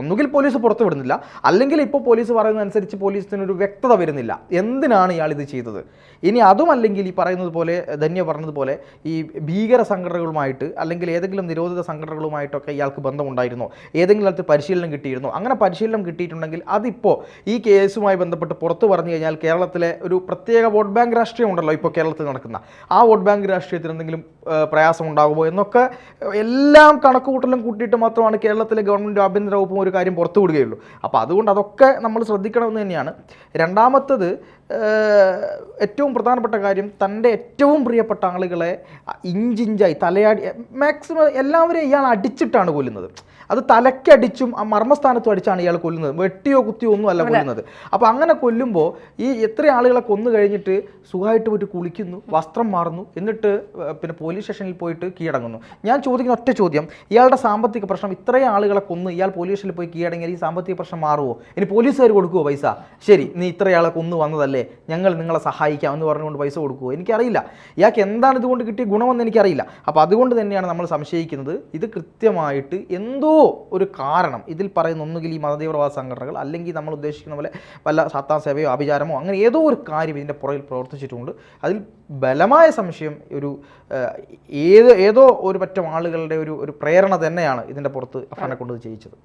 ഒന്നുകിൽ പോലീസ് പുറത്തു വിടുന്നില്ല അല്ലെങ്കിൽ ഇപ്പോൾ പോലീസ് പറയുന്നതനുസരിച്ച് പോലീസിനൊരു വ്യക്തത വരുന്നില്ല. എന്തിനാണ് ഇയാൾ ഇത് ചെയ്തത്? ഇനി അതുമല്ലെങ്കിൽ ഈ പറയുന്നത് പോലെ ധന്യ പറഞ്ഞതുപോലെ ഈ ഭീകര സംഘടനകളുമായിട്ട് അല്ലെങ്കിൽ ഏതെങ്കിലും നിരോധിത സംഘടനകളുമായിട്ടൊക്കെ ഇയാൾക്ക് ബന്ധമുണ്ടായിരുന്നോ? ഏതെങ്കിലും തരത്തിൽ പരിശീലനം കിട്ടിയിരുന്നോ? അങ്ങനെ പരിശീലനം കിട്ടിയിട്ടുണ്ടെങ്കിൽ അതിപ്പോൾ ഈ കേസുമായി ബന്ധപ്പെട്ട് പുറത്തു പറഞ്ഞു കഴിഞ്ഞാൽ കേരളത്തിലെ ഒരു പ്രത്യേക വോട്ട് ബാങ്ക് രാഷ്ട്രീയം ഉണ്ടല്ലോ ഇപ്പോൾ കേരളത്തിൽ നടക്കുന്ന. ആ വോട്ട് ബാങ്ക് രാഷ്ട്രീയത്തിന് എന്തെങ്കിലും പ്രയാസമുണ്ടാകുമോ എന്നൊക്കെ എല്ലാം കണക്കുകൂട്ടലും കൂട്ടിയിട്ട് മാത്രമാണ് കേരളത്തിലെ ഗവൺമെന്റ് ആഭ്യന്തര വകുപ്പും ഒരു കാര്യം പുറത്തു വിടുകയുള്ളൂ. അപ്പോൾ അതുകൊണ്ട് അതൊക്കെ നമ്മൾ ശ്രദ്ധിക്കണമെന്ന് തന്നെയാണ്. രണ്ടാമത്തത് ഏറ്റവും പ്രധാനപ്പെട്ട കാര്യം തന്റെ ഏറ്റവും പ്രിയപ്പെട്ട ആളുകളെ ഇഞ്ചിഞ്ചായി തലയാടി മാക്സിമം എല്ലാവരെയും ഇയാൾ അടിച്ചിട്ടാണ് കൊല്ലുന്നത്. അത് തലക്കടിച്ചും ആ മർമ്മസ്ഥാനത്തും അടിച്ചാണ് ഇയാൾ കൊല്ലുന്നത്. വെട്ടിയോ കുത്തിയോ ഒന്നും അല്ല കൊല്ലുന്നത്. അപ്പോൾ അങ്ങനെ കൊല്ലുമ്പോൾ ഈ എത്ര ആളുകളെ കൊന്നു കഴിഞ്ഞിട്ട് സുഖമായിട്ട് പോയിട്ട് കുളിക്കുന്നു വസ്ത്രം മാറുന്നു എന്നിട്ട് പിന്നെ പോലീസ് സ്റ്റേഷനിൽ പോയിട്ട് കീഴടങ്ങുന്നു. ഞാൻ ചോദിക്കുന്ന ഒറ്റ ചോദ്യം ഇയാളുടെ സാമ്പത്തിക പ്രശ്നം ഇത്രയും ആളുകളെ കൊന്ന് ഇയാൾ പോലീസ് സ്റ്റേഷനിൽ പോയി കീഴടങ്ങിയാൽ ഈ സാമ്പത്തിക പ്രശ്നം മാറുമോ ഇനി പോലീസുകാർ കൊടുക്കുമോ പൈസ? ശരി നീ ഇത്രയാളെ കൊന്നു വന്നതല്ലേ ഞങ്ങൾ നിങ്ങളെ സഹായിക്കാം എന്ന് പറഞ്ഞുകൊണ്ട് പൈസ കൊടുക്കുമോ എനിക്കറിയില്ല. ഇയാൾക്ക് എന്താണ് ഇതുകൊണ്ട് കിട്ടിയ ഗുണമെന്ന് എനിക്കറിയില്ല. അപ്പോൾ അതുകൊണ്ട് തന്നെയാണ് നമ്മൾ സംശയിക്കുന്നത്. ഇത് കൃത്യമായിട്ട് എന്തോ ഒരു കാരണം. ഇതിൽ പറയുന്ന ഒന്നുകിൽ ഈ മതതീവ്രവാദ സംഘടനകൾ അല്ലെങ്കിൽ നമ്മൾ ഉദ്ദേശിക്കുന്ന പോലെ വല്ല സത്താം സേവയോ അഭിചാരമോ അങ്ങനെ ഏതോ ഒരു കാര്യം ഇതിന്റെ പുറകിൽ പ്രവർത്തിച്ചിട്ടുണ്ട്. അതിൽ ബലമായ സംശയം ഒരു ഏത് ഏതോ ഒരു പറ്റം ആളുകളുടെ ഒരു ഒരു പ്രേരണ തന്നെയാണ് ഇതിന്റെ പുറത്ത് അഫാനെ കൊണ്ട് ചെയ്യിച്ചത്